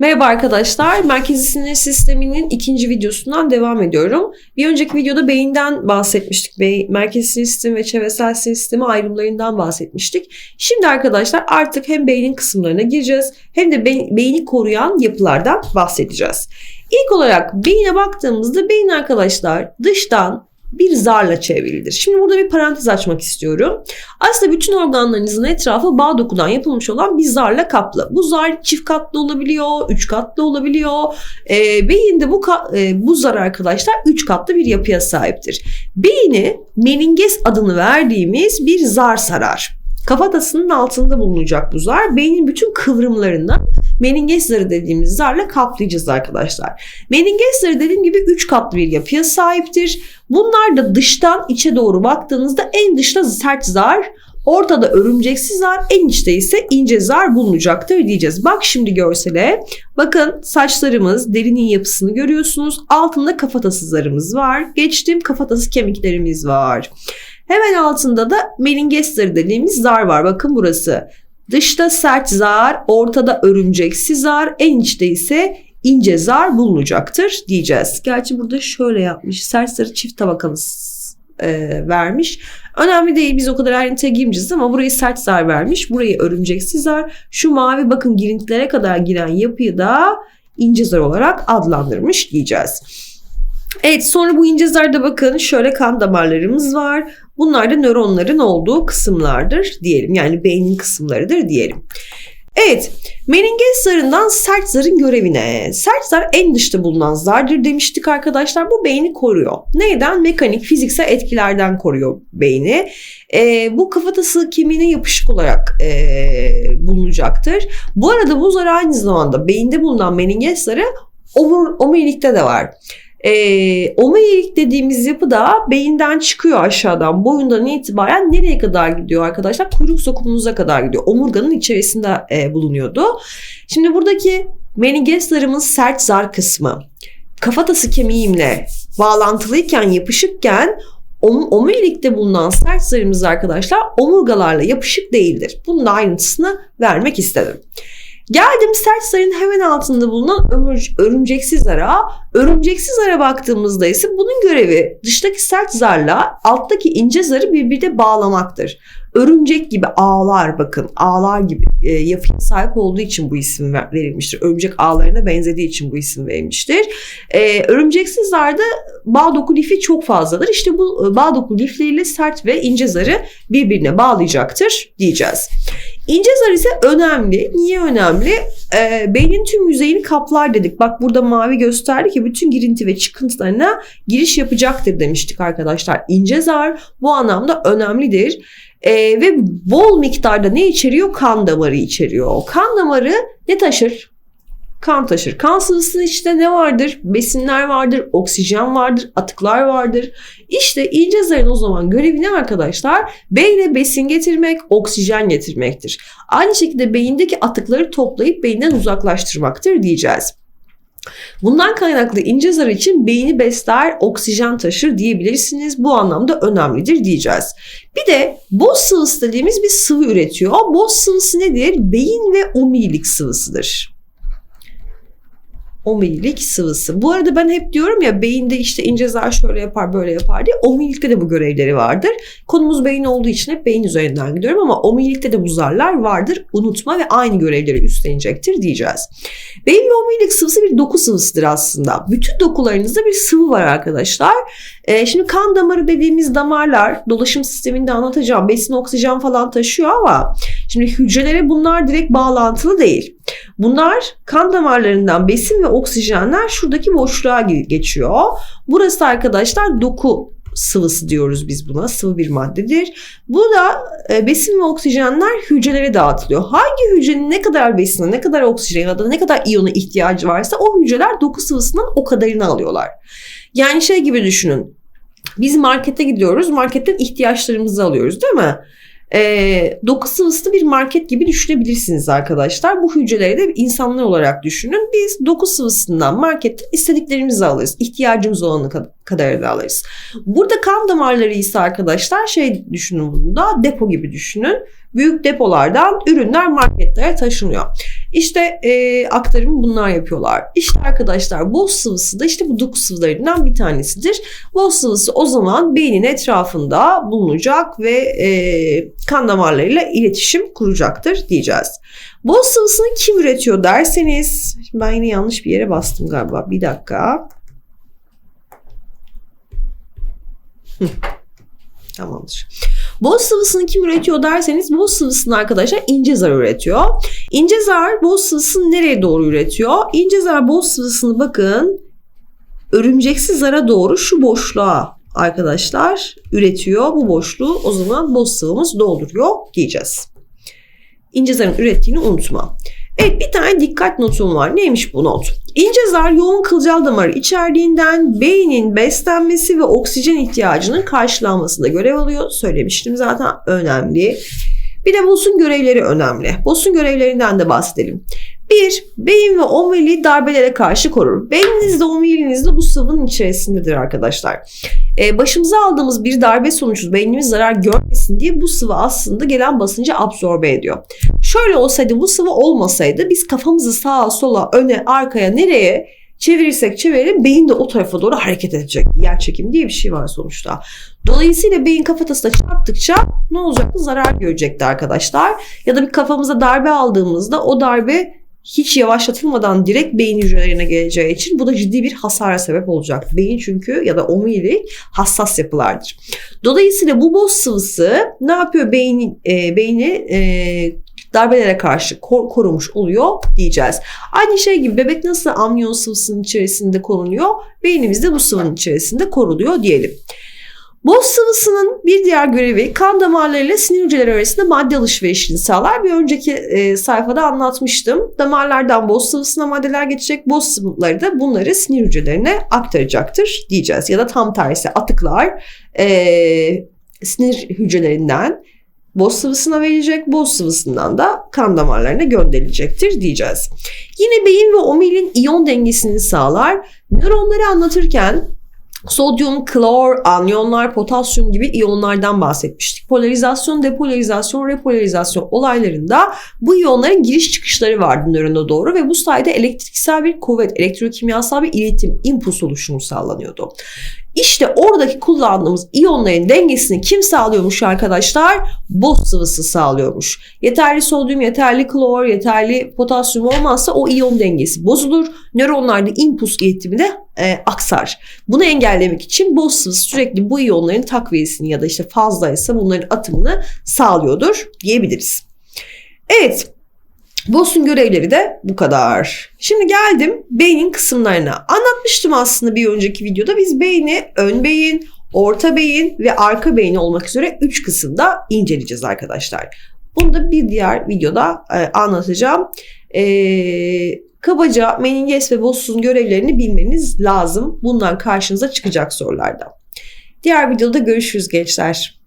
Merhaba arkadaşlar, Merkezi Sinir Sistemi'nin ikinci videosundan devam ediyorum. Bir önceki videoda beyinden bahsetmiştik. Bey, merkezi sinir sistemi ve çevresel sinir sistemi ayrımlarından bahsetmiştik. Şimdi arkadaşlar artık hem beynin kısımlarına gireceğiz hem de be- beyni koruyan yapılardan bahsedeceğiz. İlk olarak beyine baktığımızda beyin arkadaşlar dıştan bir zarla çevrilidir. Şimdi burada bir parantez açmak istiyorum. Aslında bütün organlarınızın etrafı bağ dokudan yapılmış olan bir zarla kaplı. Bu zar çift katlı olabiliyor, üç katlı olabiliyor. E, beyinde bu e, bu zar arkadaşlar üç katlı bir yapıya sahiptir. Beyni meninges adını verdiğimiz bir zar sarar. Kafatasının altında bulunacak bu zar. Beynin bütün kıvrımlarını meninges zarı dediğimiz zarla kaplayacağız arkadaşlar. Meninges zarı dediğim gibi üç katlı bir yapıya sahiptir. Bunlar da dıştan içe doğru baktığınızda en dışta sert zar, ortada örümceksiz zar, en içte ise ince zar bulunacaktır diyeceğiz. Bak şimdi görsele. Bakın saçlarımız, derinin yapısını görüyorsunuz. Altında kafatası zarımız var. Geçtim kafatası kemiklerimiz var. Hemen altında da meninges zarı dediğimiz zar var. Bakın burası. Dışta sert zar, ortada örümceksiz zar, en içte ise ince zar bulunacaktır diyeceğiz. Gerçi burada şöyle yapmış. Sert zarı çift tabakalı e, vermiş. Önemli değil biz o kadar ayrıntıya girmeyeceğiz ama burayı sert zar vermiş. Burayı örümceksiz zar. Şu mavi bakın girintilere kadar giren yapıyı da ince zar olarak adlandırmış diyeceğiz. Evet sonra bu ince zarda bakın şöyle kan damarlarımız var. Bunlar da nöronların olduğu kısımlardır diyelim. Yani beynin kısımlarıdır diyelim. Evet, meninges zarından sert zarın görevine. Sert zar en dışta bulunan zardır demiştik arkadaşlar. Bu beyni koruyor. Neyden? Mekanik, fiziksel etkilerden koruyor beyni. Ee, bu kafatası kemiğine yapışık olarak e, bulunacaktır. Bu arada bu zar aynı zamanda beyinde bulunan meninges zarı omur, omurilikte de var. E, omurilik dediğimiz yapı da beyinden çıkıyor aşağıdan boyundan itibaren nereye kadar gidiyor arkadaşlar? Kuyruk sokumunuza kadar gidiyor. Omurganın içerisinde e, bulunuyordu. Şimdi buradaki meningeslarımız sert zar kısmı kafatası kemiğimle bağlantılıyken yapışıkken om omurilikte bulunan sert zarımız arkadaşlar omurgalarla yapışık değildir. Bunun da ayrıntısını vermek istedim. Geldim sert zarın hemen altında bulunan örümceksiz zara. Örümceksiz zara baktığımızda ise bunun görevi dıştaki sert zarla alttaki ince zarı birbirine bağlamaktır. Örümcek gibi ağlar bakın ağlar gibi e, yapıya sahip olduğu için bu isim verilmiştir. Örümcek ağlarına benzediği için bu isim verilmiştir. E, örümceksiz zarda bağ doku lifi çok fazladır. İşte bu bağ doku lifleriyle sert ve ince zarı birbirine bağlayacaktır diyeceğiz. İnce zar ise önemli. Niye önemli? Ee, beynin tüm yüzeyini kaplar dedik. Bak burada mavi gösterdi ki bütün girinti ve çıkıntılarına giriş yapacaktır demiştik arkadaşlar. İnce zar bu anlamda önemlidir. Ee, ve bol miktarda ne içeriyor? Kan damarı içeriyor. Kan damarı ne taşır? kan taşır. Kan sıvısının içinde ne vardır? Besinler vardır, oksijen vardır, atıklar vardır. İşte ince zarın o zaman görevi ne arkadaşlar? Beyne besin getirmek, oksijen getirmektir. Aynı şekilde beyindeki atıkları toplayıp beyinden uzaklaştırmaktır diyeceğiz. Bundan kaynaklı ince zar için beyni besler, oksijen taşır diyebilirsiniz. Bu anlamda önemlidir diyeceğiz. Bir de boz sıvısı dediğimiz bir sıvı üretiyor. O boz sıvısı nedir? Beyin ve omurilik sıvısıdır omurilik sıvısı. Bu arada ben hep diyorum ya beyinde işte ince zar şöyle yapar böyle yapar diye omurilikte de bu görevleri vardır. Konumuz beyin olduğu için hep beyin üzerinden gidiyorum ama omurilikte de bu zarlar vardır. Unutma ve aynı görevleri üstlenecektir diyeceğiz. Beyin ve omurilik sıvısı bir doku sıvısıdır aslında. Bütün dokularınızda bir sıvı var arkadaşlar. Ee, şimdi kan damarı dediğimiz damarlar dolaşım sisteminde anlatacağım. Besin oksijen falan taşıyor ama şimdi hücrelere bunlar direkt bağlantılı değil. Bunlar kan damarlarından besin ve oksijenler şuradaki boşluğa geçiyor. Burası arkadaşlar doku sıvısı diyoruz biz buna. Sıvı bir maddedir. Bu da e, besin ve oksijenler hücrelere dağıtılıyor. Hangi hücrenin ne kadar besine, ne kadar oksijen ya da ne kadar iyona ihtiyacı varsa o hücreler doku sıvısından o kadarını alıyorlar. Yani şey gibi düşünün. Biz markete gidiyoruz. Marketten ihtiyaçlarımızı alıyoruz değil mi? E, doku sıvısı bir market gibi düşünebilirsiniz arkadaşlar. Bu hücreleri de insanlar olarak düşünün. Biz doku sıvısından marketten istediklerimizi alırız. İhtiyacımız olanı kadar da alırız. Burada kan damarları ise arkadaşlar şey düşünün bunu da depo gibi düşünün. Büyük depolardan ürünler marketlere taşınıyor. İşte e, aktarımı bunlar yapıyorlar. İşte arkadaşlar boz sıvısı da işte bu doku sıvılarından bir tanesidir. Boz sıvısı o zaman beynin etrafında bulunacak ve e, kan damarlarıyla iletişim kuracaktır diyeceğiz. Boz sıvısını kim üretiyor derseniz, ben yine yanlış bir yere bastım galiba. Bir dakika. Tamamdır. Boz sıvısını kim üretiyor derseniz boz sıvısını arkadaşlar ince zar üretiyor. İnce zar boz sıvısını nereye doğru üretiyor? İnce zar boz sıvısını bakın örümceksi zara doğru şu boşluğa arkadaşlar üretiyor. Bu boşluğu o zaman boz sıvımız dolduruyor diyeceğiz. İnce zarın ürettiğini unutma. Evet bir tane dikkat notum var. Neymiş bu not? İnce zar yoğun kılcal damarı içerdiğinden beynin beslenmesi ve oksijen ihtiyacının karşılanmasında görev alıyor. Söylemiştim zaten önemli. Bir de BOS'un görevleri önemli. BOS'un görevlerinden de bahsedelim. Bir, beyin ve omuriliği darbelere karşı korur. Beyninizde, omurilinizde bu sıvının içerisindedir arkadaşlar. Ee, başımıza aldığımız bir darbe sonucu beynimiz zarar görmesin diye bu sıvı aslında gelen basıncı absorbe ediyor. Şöyle olsaydı bu sıvı olmasaydı biz kafamızı sağa sola öne arkaya nereye çevirirsek çevirelim beyin de o tarafa doğru hareket edecek. Yer çekimi diye bir şey var sonuçta. Dolayısıyla beyin kafatasına çarptıkça ne olacaktı? Zarar görecekti arkadaşlar. Ya da bir kafamıza darbe aldığımızda o darbe hiç yavaşlatılmadan direkt beyin hücrelerine geleceği için bu da ciddi bir hasara sebep olacak. Beyin çünkü ya da omurilik hassas yapılardır. Dolayısıyla bu boz sıvısı ne yapıyor beyni, e, beyni e, darbelere karşı kor- korumuş oluyor diyeceğiz. Aynı şey gibi bebek nasıl amniyon sıvısının içerisinde korunuyor, beynimiz de bu sıvının içerisinde koruluyor diyelim. Boz sıvısının bir diğer görevi kan damarlarıyla sinir hücreleri arasında madde alışverişini sağlar. Bir önceki e, sayfada anlatmıştım. Damarlardan boz sıvısına maddeler geçecek. Boz sıvıları da bunları sinir hücrelerine aktaracaktır diyeceğiz. Ya da tam tersi atıklar e, sinir hücrelerinden boz sıvısına verilecek, boz sıvısından da kan damarlarına gönderilecektir diyeceğiz. Yine beyin ve omuriliğin iyon dengesini sağlar. Nöronları anlatırken sodyum, klor, anyonlar, potasyum gibi iyonlardan bahsetmiştik. Polarizasyon, depolarizasyon, repolarizasyon olaylarında bu iyonların giriş çıkışları vardı nörona doğru ve bu sayede elektriksel bir kuvvet, elektrokimyasal bir iletim, impuls oluşumu sağlanıyordu. İşte oradaki kullandığımız iyonların dengesini kim sağlıyormuş arkadaşlar? Boz sıvısı sağlıyormuş. Yeterli sodyum, yeterli klor, yeterli potasyum olmazsa o iyon dengesi bozulur. Nöronlarda impuls iletimi de e, aksar. Bunu engellemek için boz sıvısı sürekli bu iyonların takviyesini ya da işte fazlaysa bunların atımını sağlıyordur diyebiliriz. Evet Bos'un görevleri de bu kadar. Şimdi geldim beynin kısımlarına. Anlatmıştım aslında bir önceki videoda. Biz beyni ön beyin, orta beyin ve arka beyin olmak üzere 3 kısımda inceleyeceğiz arkadaşlar. Bunu da bir diğer videoda e, anlatacağım. E, kabaca meninges ve Bos'un görevlerini bilmeniz lazım. Bundan karşınıza çıkacak sorularda. Diğer videoda görüşürüz gençler.